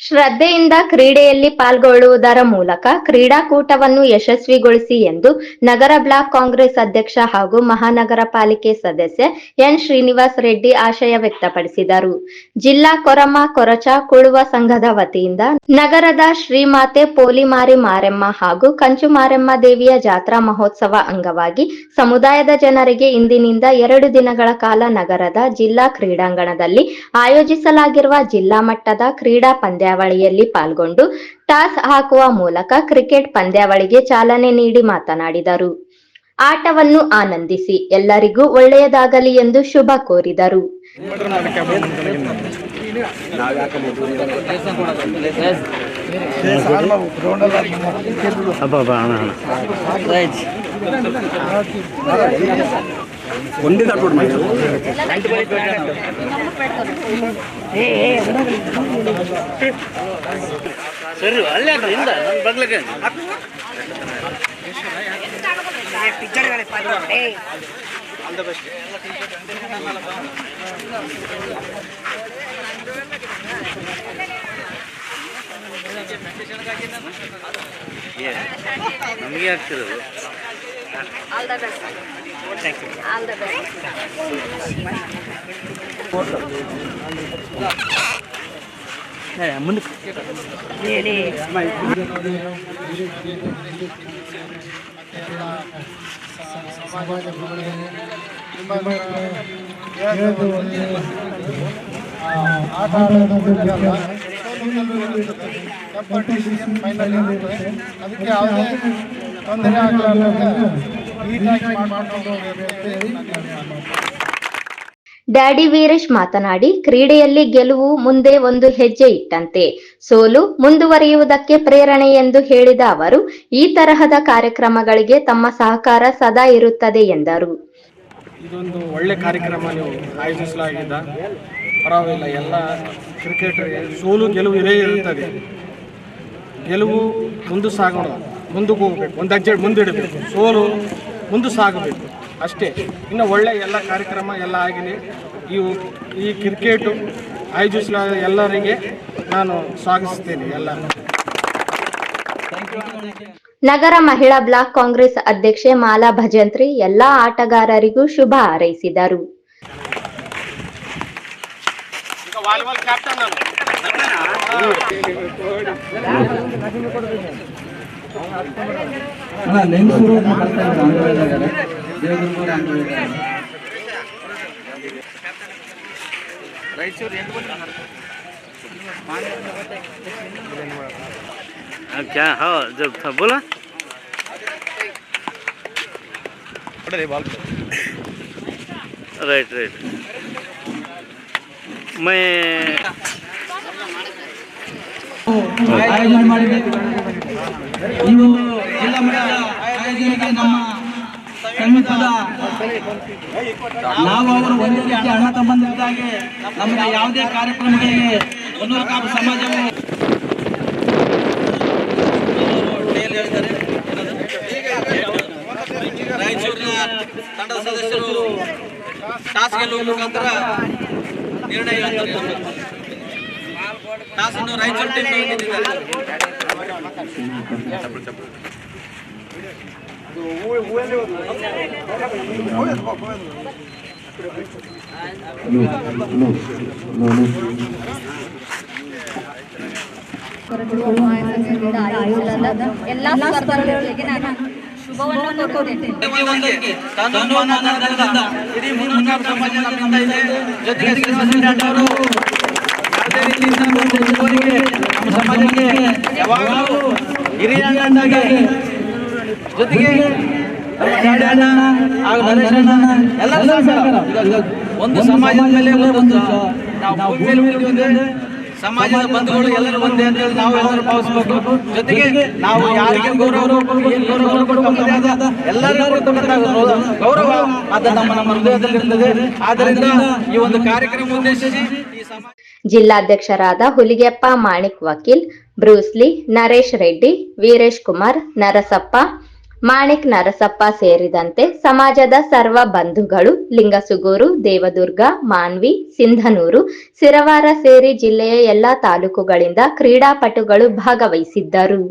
ಶ್ರದ್ಧೆಯಿಂದ ಕ್ರೀಡೆಯಲ್ಲಿ ಪಾಲ್ಗೊಳ್ಳುವುದರ ಮೂಲಕ ಕ್ರೀಡಾಕೂಟವನ್ನು ಯಶಸ್ವಿಗೊಳಿಸಿ ಎಂದು ನಗರ ಬ್ಲಾಕ್ ಕಾಂಗ್ರೆಸ್ ಅಧ್ಯಕ್ಷ ಹಾಗೂ ಮಹಾನಗರ ಪಾಲಿಕೆ ಸದಸ್ಯ ಎನ್ ಶ್ರೀನಿವಾಸ್ ರೆಡ್ಡಿ ಆಶಯ ವ್ಯಕ್ತಪಡಿಸಿದರು. ಜಿಲ್ಲಾ ಕೊರಮ, ಕೊರಚ ಕುಳುವ ಸಂಘದ ವತಿಯಿಂದ ನಗರದ ಶ್ರೀಮಾತೆ ಪೋಲಿಮಾರಿ ಮಾರೆಮ್ಮ ಹಾಗೂ ಕಂಚು ಮಾರೆಮ್ಮ ದೇವಿಯ ಜಾತ್ರಾ ಮಹೋತ್ಸವ ಅಂಗವಾಗಿ ಸಮುದಾಯದ ಜನರಿಗೆ ಇಂದಿನಿಂದ ಎರಡು ದಿನಗಳ ಕಾಲ ನಗರದ ಜಿಲ್ಲಾ ಕ್ರೀಡಾಂಗಣದಲ್ಲಿ ಆಯೋಜಿಸಲಾಗಿರುವ ಜಿಲ್ಲಾ ಮಟ್ಟದ ಕ್ರೀಡಾ ಪಂದ್ಯಾವಳಿಯಲ್ಲಿ ಪಾಲ್ಗೊಂಡು ಟಾಸ್ ಹಾಕುವ ಮೂಲಕ ಕ್ರಿಕೆಟ್ ಪಂದ್ಯಾವಳಿಗೆ ಚಾಲನೆ ನೀಡಿ ಮಾತನಾಡಿದರು. ಆಟವನ್ನು ಆನಂದಿಸಿ ಎಲ್ಲರಿಗೂ ಒಳ್ಳೆಯದಾಗಲಿ ಎಂದು ಶುಭ ಕೋರಿದರು. ಒಂದೇ ಸರಿ ಅಲ್ಲೇ ಹಿಂದ ನನ್ನ ಬಗ್ಲಕ್ಕೆ ನಮಗೆ ಆಗ್ತಿರೋದು ಮುಂದಕ್ಕೆ ಆಟ ಆಡೋದು ಮುಖ್ಯ ಅಲ್ಲ. ಕಾಂಪಿಟೇಷನ್ ಫೈನಲ್ ಇರುತ್ತೆ ಅದಕ್ಕೆ ಯಾವುದೇ ತೊಂದರೆ ಆಗಲಾರ್ದಂಗೆ ನೀಟಾಗಿ ಮಾಡ್ಕೊಂಡು ಹೋಗ್ಬೇಕು ನಾನು ಡ್ಯಾಡಿ ವೀರೇಶ್ ಮಾತನಾಡಿ ಕ್ರೀಡೆಯಲ್ಲಿ ಗೆಲುವು ಮುಂದೆ ಒಂದು ಹೆಜ್ಜೆ ಇಟ್ಟಂತೆ. ಸೋಲು ಮುಂದುವರಿಯುವುದಕ್ಕೆ ಪ್ರೇರಣೆ ಎಂದು ಹೇಳಿದ ಅವರು ಈ ತರಹದ ಕಾರ್ಯಕ್ರಮಗಳಿಗೆ ತಮ್ಮ ಸಹಕಾರ ಸದಾ ಇರುತ್ತದೆ ಎಂದರು. ಇದೊಂದು ಒಳ್ಳೆ ಕಾರ್ಯಕ್ರಮ ನೀವು ಆಯೋಜಿಸಲಾಗಿದ್ದ ಪರವಾಗಿಲ್ಲ ಎಲ್ಲ ಕ್ರಿಕೆಟರ್ಗೆ ಸೋಲು ಗೆಲುವು ಇರೇ ಇರುತ್ತದೆ. ಗೆಲುವು ಮುಂದೆ ಸಾಗೋಣ. ಮುಂದಕ್ಕೆ ಒಂದು ಹೆಜ್ಜೆ ಮುಂದಿಡಬೇಕು ಸೋಲು ಮುಂದೆ ಸಾಗಬೇಕು. ಅಷ್ಟೇ, ಇನ್ನು ಒಳ್ಳೆ ಎಲ್ಲ ಕಾರ್ಯಕ್ರಮ ಎಲ್ಲ ಆಗಲಿ, ಇವು ಈ ಕ್ರಿಕೆಟು ಆಯೋಜಿಸಲಾದ ಎಲ್ಲರಿಗೆ ನಾನು ಸ್ವಾಗತಿಸ್ತೇನೆ ಎಲ್ಲ. ನಗರ ಮಹಿಳಾ ಬ್ಲಾಕ್ ಕಾಂಗ್ರೆಸ್ ಅಧ್ಯಕ್ಷೆ ಮಾಲಾ ಭಜಂತ್ರಿ ಎಲ್ಲಾ ಆಟಗಾರರಿಗೂ ಶುಭ ಹಾರೈಸಿದರು. ಈಗ ವಾಲಿಬಾಲ್ ಕ್ಯಾಪ್ಟನ್ ನಾನು ಅಲ್ಲ ಲೆನ್ಸೂರು ಅಂತ ಬರ್ತಾ ಇದ್ರು ಅಂಗಡಿಯಲ್ಲಿದ್ದಾರೆ ದೇವದುರ್ಗೂರು ಅಂಗಡಿಯಲ್ಲಿದ್ದಾರೆ अब क्या हाँ जब था बोला राइट राइट मैं ಆಯೋಜನೆ ಮಾಡಿದೆ ಈ ಒಂದು ಜಿಲ್ಲಾ ಮಟ್ಟದ ಆಯೋಜನೆಗೆ ನಮ್ಮ ಸಂಯುಕ್ತದ ನಾವು ಅವರು ಒಂದೇ ರೀತಿ ಅಣ್ಣ ತಮ್ಮಂದಿದ್ದಾಗೆ ನಮಗೆ ಯಾವುದೇ ಕಾರ್ಯಕ್ರಮಗಳಿಗೆ ಒಂದೂರು ಕಾಪು ಸಮಾಜವು ರಾಯಚೂರಿನ ತಂಡದ ಸದಸ್ಯರು ಶಾಸಕ ಗೆಲ್ಲುವ ಮುಖಾಂತರ ನಿರ್ಣಯ ಹೇಳ್ತಾರೆ ಟಾಸನ್ನು ರಾಯಚೂರು ಟೀಮ್ ಗೆದ್ದಿದ್ದಾರೆ ಎಲ್ಲಾ ಸ್ಪರ್ಧೆಗಳಿಗೆ ನಾನು ಶುಭವನ್ನು ಕೋರುತ್ತೇನೆ ಇದೆ. ಜೊತೆಗೆ ಒಂದು ಸಮಾಜದ ಮೇಲೆ ಒಂದು ನಾವು ಸಮಾಜದ ಬಂಧುಗಳು ಎಲ್ಲರೂ ಒಂದೇ ಅಂತ ಹೇಳಿ ನಾವು ಎಲ್ಲರೂ ಭಾವಿಸಬೇಕು. ಜೊತೆಗೆ ನಾವು ಯಾರಿಗೆ ಗೌರವ ಗೌರವ ಎಲ್ಲರಿಗೂ ಅದು ನಮ್ಮ ನಮ್ಮ ಹೃದಯದಲ್ಲಿರುತ್ತದೆ ಆದ್ದರಿಂದ ಈ ಒಂದು ಕಾರ್ಯಕ್ರಮ ಉದ್ದೇಶಿಸಿ ಜಿಲ್ಲಾಧ್ಯಕ್ಷರಾದ ಹುಲಿಗೆಪ್ಪ, ಮಾಣಿಕ್ ವಕೀಲ್ ಬ್ರೂಸ್ಲಿ ನರೇಶ್ ರೆಡ್ಡಿ, ವೀರೇಶ್ ಕುಮಾರ್, ನರಸಪ್ಪ, ಮಾಣಿಕ್ ನರಸಪ್ಪ ಸೇರಿದಂತೆ ಸಮಾಜದ ಸರ್ವ ಬಂಧುಗಳು ಲಿಂಗಸುಗೂರು, ದೇವದುರ್ಗ, ಮಾನ್ವಿ, ಸಿಂಧನೂರು ಸಿರವಾರ ಸೇರಿ ಜಿಲ್ಲೆಯ ಎಲ್ಲಾ ತಾಲೂಕುಗಳಿಂದ ಕ್ರೀಡಾಪಟುಗಳು ಭಾಗವಹಿಸಿದ್ದರು.